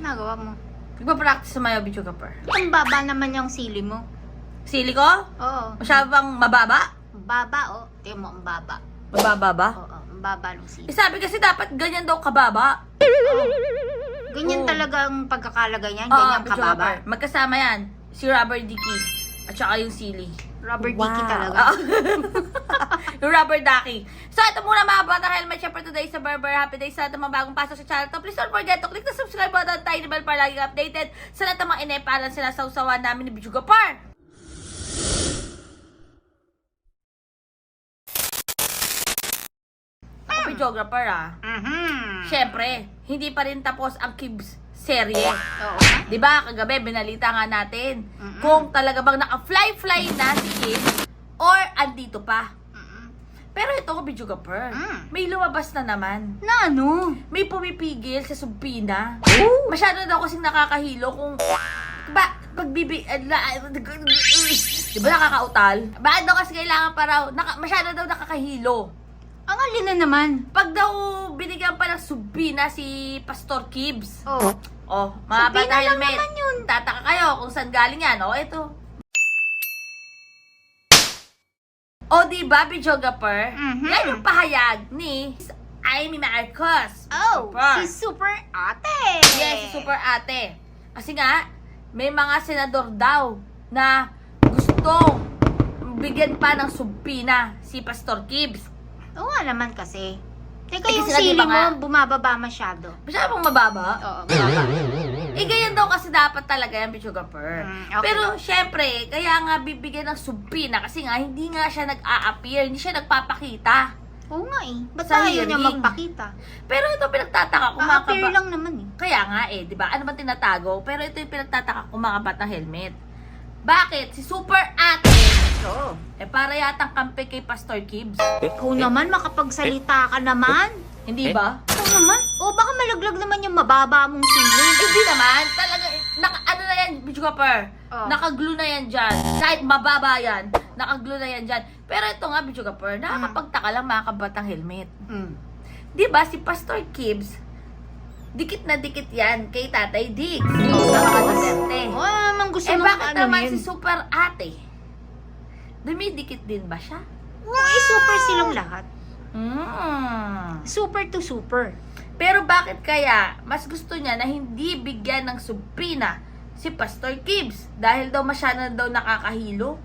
Nagawa mo. Nagpa-practice sa Mayo Video Kapar. Ang baba naman yung sili mo. Sili ko? Oo. Masyado bang mababa? Baba, oh. Tingnan mo, ang baba. Mababa ba? Oo, ang baba ng sili. Eh, sabi kasi dapat ganyan daw kababa. Ganyan Oo. talaga ang pagkakalagay niyan. Oo, Ganyan kababa. Magkasama yan. Si Robert Dickey. At saka yung sili. Rubber Wow. dicky talaga. Yung rubber ducky. So, ito muna mga bata helmet. Siyempre today sa Berber. Happy day sa lahat ng mga bagong pasok sa channel to. Please don't forget to click the subscribe button, tiny bell para lagi updated sa lahat ng mga inepalan sila sa usawan namin ni Bidyo Gapar. Ako videographer ah. Mhm. Siyempre, hindi pa rin tapos ang Kibs serye. Oo. 'Di ba? Kagabi binalita nga natin Mm-mm. kung talaga bang naka-fly-fly na si Kim or andito pa. Pero ito ko video ka per. Mm. May lumabas na naman. Na ano? May pumipigil sa Subpina. Oh. Masyado daw kasing nakakahilo kung ba pagbibi uh, la, di ba nakakautal? Bakit daw kasi kailangan pa raw naka, masyado daw nakakahilo. Ang alin na naman. Pag daw binigyan pa ng Subpina si Pastor Kibbs. Oh. Oh, mga Subpina bata lang helmet. naman yun. Tataka kayo kung saan galing yan. Oh, ito. O, di ba, videographer? Mhm. Yan yung pahayag ni Amy Marcos. Oh, Super. si Super Ate. Yes, si Super Ate. Kasi nga, may mga senador daw na gustong bigyan pa ng subpina si Pastor Gibbs. Oo nga naman kasi. Teka, Eh, yung kasi sili ba nga- mo, bumababa masyado. Masyado bang mababa? Oo, bumaba. Eh, ganyan daw kasi dapat talaga yan, videographer. Mm, okay. Pero, syempre, kaya nga bibigyan ng subpina kasi nga, hindi nga siya nag-a-appear, hindi siya nagpapakita. Oo nga eh. Ba't Sa ayaw niya hearing. magpakita? Pero ito pinagtataka ko, mga Pa-appear kaba- lang naman eh. Kaya nga eh, di ba? Ano ba tinatago? Pero ito yung pinagtataka ko mga batang helmet. Bakit? Si Super Ate, Oo. eh para yatang kampi kay Pastor Gibbs. Ikaw naman, makapagsalita ka naman. Hindi ba? Ikaw naman. O baka malaglag naman yung mababa mong sili. Hindi naman. Talaga, eh, naka, ano na yan, Bidjokapper? Oh. Nakaglue na yan dyan. Kahit mababa yan, nakaglue na yan dyan. Pero ito nga, Bidjokapper, nakakapagtaka lang mga kabatang helmet. Mm. Di ba si Pastor Gibbs, dikit na dikit yan kay Tatay Diggs. Oo, sa mga Duterte. oh, naman gusto Eh bakit ano naman si Super Ate? Dumidikit din ba siya? Oo, eh, super silang lahat. Mm. Super to super. Pero bakit kaya mas gusto niya na hindi bigyan ng subpina si Pastor Gibbs? Dahil daw masyado daw nakakahilo?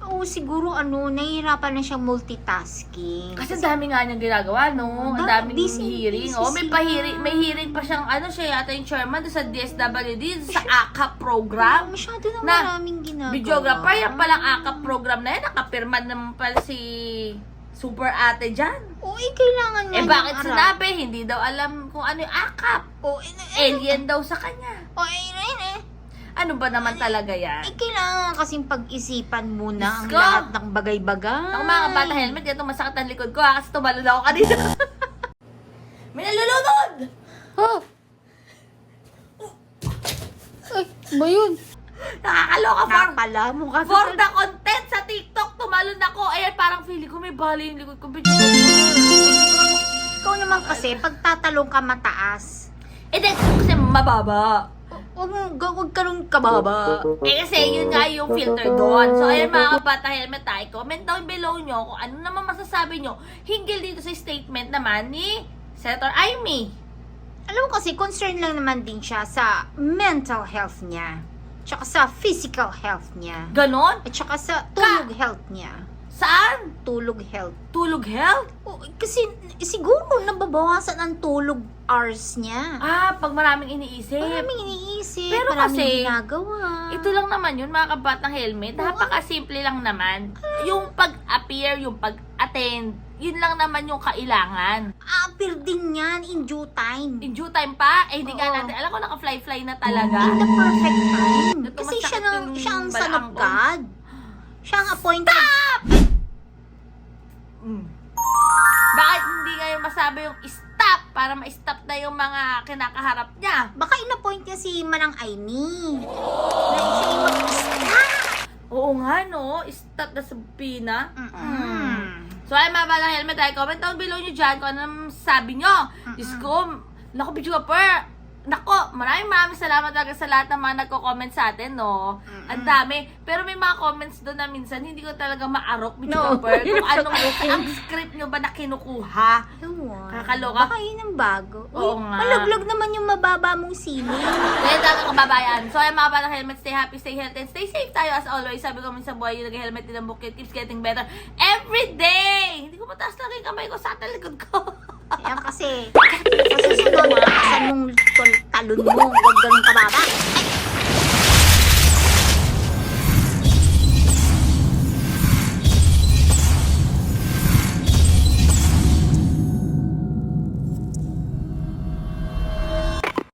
Oo, siguro ano, nahihirapan na siyang multitasking. Kasi ang dami nga niyang ginagawa, no? Ang daming busy- hearing. busy Oh, may sila? pahiring, may hearing pa siyang ano siya yata yung chairman doon sa DSWD sa AKA program. masyado na, Na, maraming ginagawa. Videographer, yung palang AKA program na yan, nakapirma naman pala si Super Ate dyan. Oo, eh, kailangan nga Eh niyang bakit arap. sinabi? Hindi daw alam kung ano yung AKAP. Oo, eh, eh, Alien daw sa kanya. Oo, eh, eh, eh. Ano ba naman talaga yan? Eh, kailangan kasing pag-isipan muna ang lahat ng bagay-bagay. Ako mga bata helmet, dito masakit ang likod ko ha, kasi tumalon ako kanina. May nalulunod! Oh! Ay, ba yun? Nakakaloka for, Napala mo ka. for the content sa TikTok. Tumalon ako. Ayan, parang feeling ko may bali yung likod ko. Ikaw naman kasi, pag tatalong ka mataas, Eh, then, kasi mababa. Huwag huwag ka nung kababa. Eh, kasi yun nga yung filter doon. So, ayan mga kabata helmet tayo. Comment down below nyo kung ano naman masasabi nyo hinggil dito sa statement naman ni Senator Amy. Alam mo kasi, concern lang naman din siya sa mental health niya. Tsaka sa physical health niya. Ganon? At tsaka sa tulog health niya. Saan? Tulog health. Tulog health? O, kasi siguro nababawasan ang tulog hours niya. Ah, pag maraming iniisip. Maraming iniisip, Pero maraming kasi, ginagawa. Ito lang naman yun, mga kabatang helmet. Oo. Napaka-simple lang naman. Yung pag-appear, yung pag-attend, yun lang naman yung kailangan. Appear din yan in due time. In due time pa, eh hindi nga Oo. natin, alam ko naka-fly-fly na talaga. In the perfect time. Kasi siya, nang, siya ang son of balakang ko. God. Siya ang appointed. Mm. Bakit hindi ngayon masabi yung stop para ma-stop na yung mga kinakaharap niya? Baka in-appoint niya si Manang Aimee. Na siya yung mag-stop. Oo nga, no? Stop na sa Pina. Mm-mm. So, ay mga balang helmet, ay comment down below nyo dyan kung ano naman sabi nyo. Mm-mm. Diyos ko, naku, video ka per. Nako, maraming maraming salamat talaga sa lahat ng mga nagko-comment sa atin, no? Ang dami. Pero may mga comments doon na minsan hindi ko talaga maarok, Bitch No, Cooper, kung anong ang script nyo ba na kinukuha. Kakaloka. Baka yun ang bago. Oo Uy, nga. Malaglag naman yung mababa mong sili. Kaya talaga kababayan. So, ay mga batang helmet, stay happy, stay healthy, and stay safe tayo as always. Sabi ko minsan sa buhay, yung nag-helmet din ang bukit keeps getting better every day. Hindi ko mataas lang yung kamay ko sa talikod ko. Yan kasi, mo, huwag ganun kababa.